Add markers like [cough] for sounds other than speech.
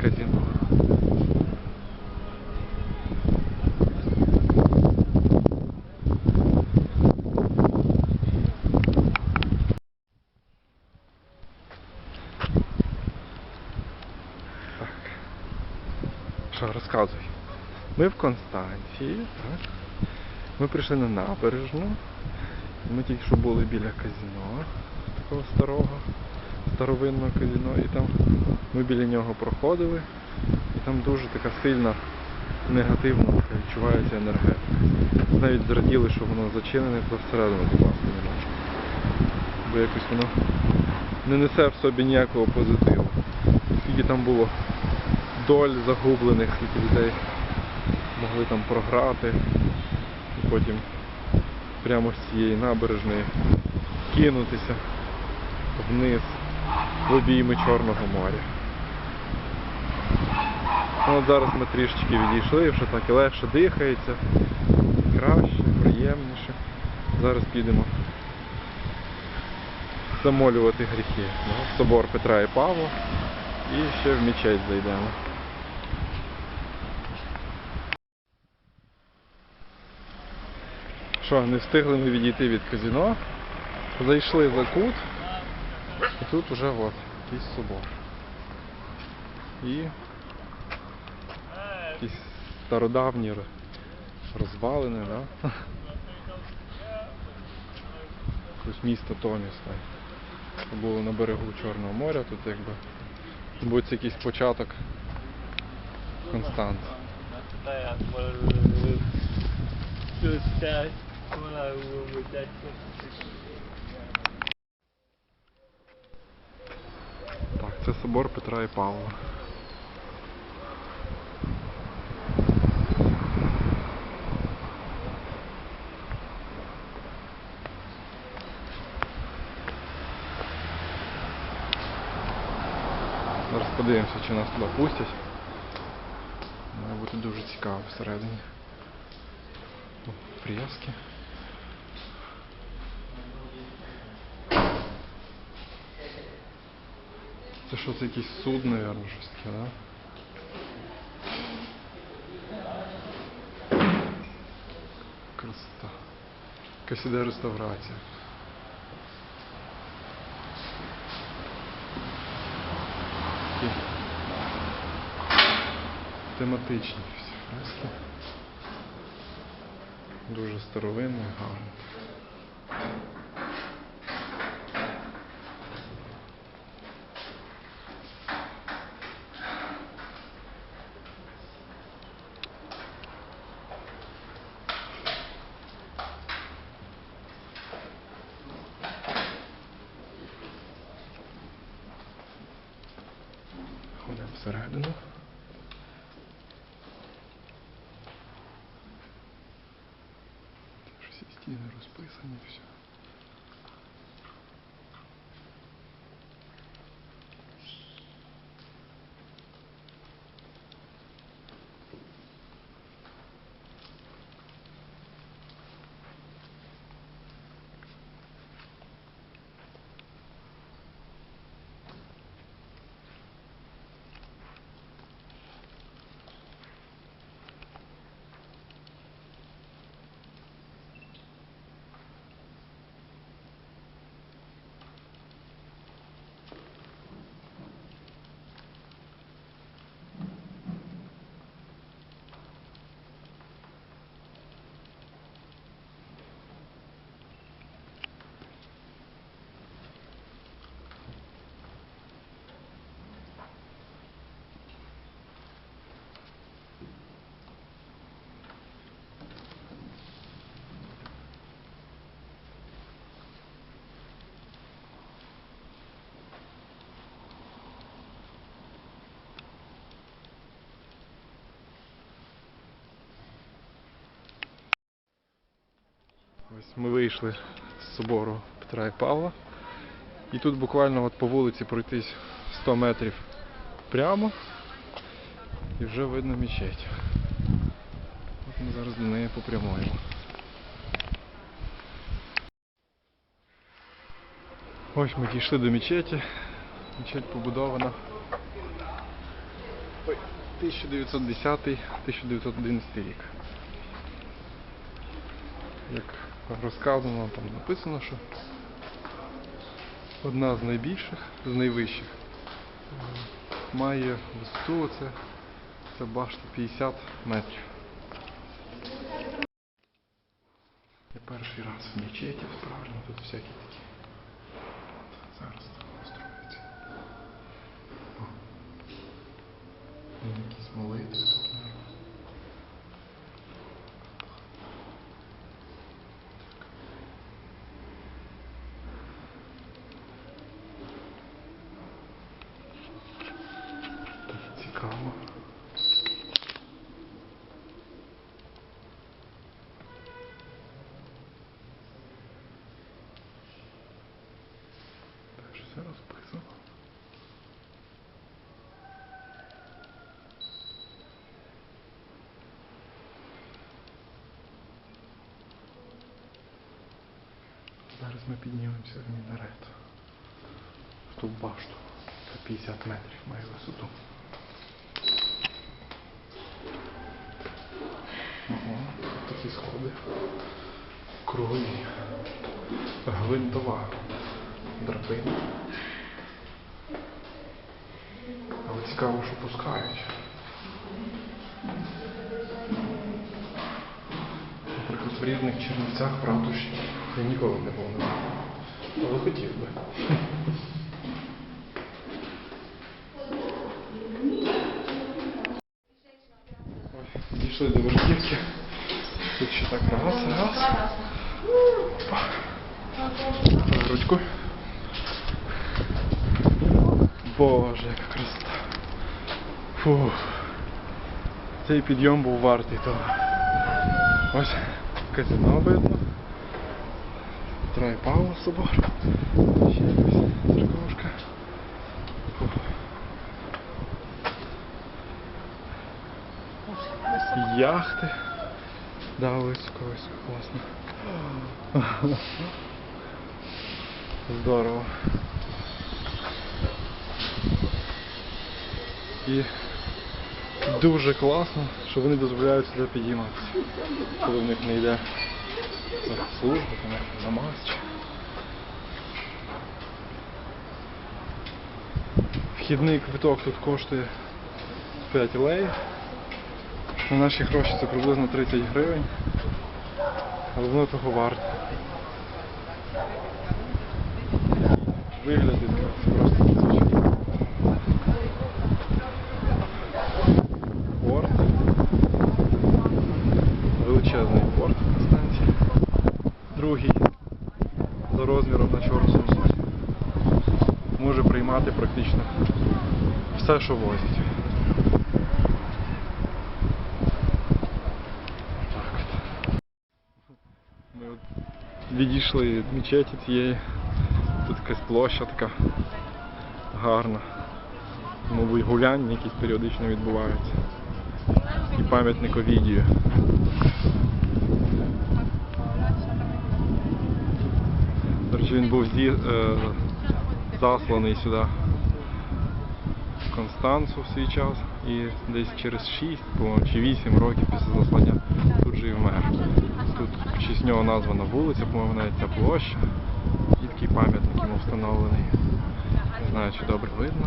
казино. Так. Що, розказуй. Ми в Констанції, так? Ми прийшли на набережну. Ми тільки що були біля казино, такого старого, старовинного казино, і там ми біля нього проходили, і там дуже така сильна, негативна така відчувається енергетика. Навіть зраділи, що воно зачинене, то всередину попасти не можна. Бо якось воно не несе в собі ніякого позитиву. Скільки там було доль загублених, скільки людей могли там програти, і потім прямо з цієї набережної кинутися вниз в обійми Чорного моря. Ну, от зараз ми трішечки відійшли, вже так і легше дихається, краще, приємніше. Зараз підемо замолювати гріхи. да, в собор Петра і Павла і ще в мечеть зайдемо. Що, не встигли ми відійти від казино. Зайшли за кут. І тут вже от, якийсь собор. І якісь стародавні розвалини, да? Якось місто Томіс там. Було на берегу Чорного моря, тут якби. Буде якийсь початок Констант. Kayak це собор Петра і Павла. Зараз подивимося, чи нас туди пустять. Має бути дуже цікаво всередині. О, Це що, це якийсь суд, мабуть, щось да? Красота. Якась іде реставрація. Тематичні всі фрески. Дуже старовинний, гарний. Ходимо всередину. Теж всі стіни розписані, все. Ось ми вийшли з собору Петра і Павла. І тут буквально от по вулиці пройтись 100 метрів прямо і вже видно мечеть. От ми зараз до неї попрямуємо. Ось ми дійшли до мечеті. Мечеть побудована 1910-1911 рік. Як розказано, там написано, що одна з найбільших, з найвищих, е, має висоту оце, це башта 50 метрів. Я перший раз в мечеті справжньо, тут всякі такі. От, зараз там строїться. О. Є Якісь молитви тут, мабуть. Так, Цікаво. Все розписано. Зараз ми піднімемося в мінарет. В ту башту. Це 50 метрів має висоту. Ого, тут такі сходи. Кругові. Гвинтова драбина. Але цікаво, що пускають. Наприклад, в різних чернівцях ратуші я ніколи не був Але хотів би. Дійшли до так раз, раз. Ручку. Боже, яка красота. Фух. Цей підйом був вартий того. Ось казино видно. Петра і Павла собор. Ще якась церковушка. Яхти. Да, високо, високо, класно. [laughs] Здорово. І дуже класно, що вони дозволяють сюди підійматися. Коли в них не йде служба, намаз. Вхідний квиток тут коштує 5 лей. На наші гроші це приблизно 30 гривень. Але воно того варте. Вигляд це просто надзвичайно. Порт. Величезний порт на станції. Другий за розміром на Чорному. Може приймати практично все, що возять. Так от. Ми от відійшли від мечеті цієї. Тут якась площа така гарна. Мабуть, гуляння якісь періодично відбуваються. І пам'ятник Овідію. До речі, він був зі, е, засланий сюди в Констанцу в свій час і десь через 6 по-моєму, чи 8 років після заслання тут же і вмер. Тут в честь нього названа вулиця, по-моєму, навіть ця площа. І такий пам'ятник йому встановлений. Не знаю, чи добре видно.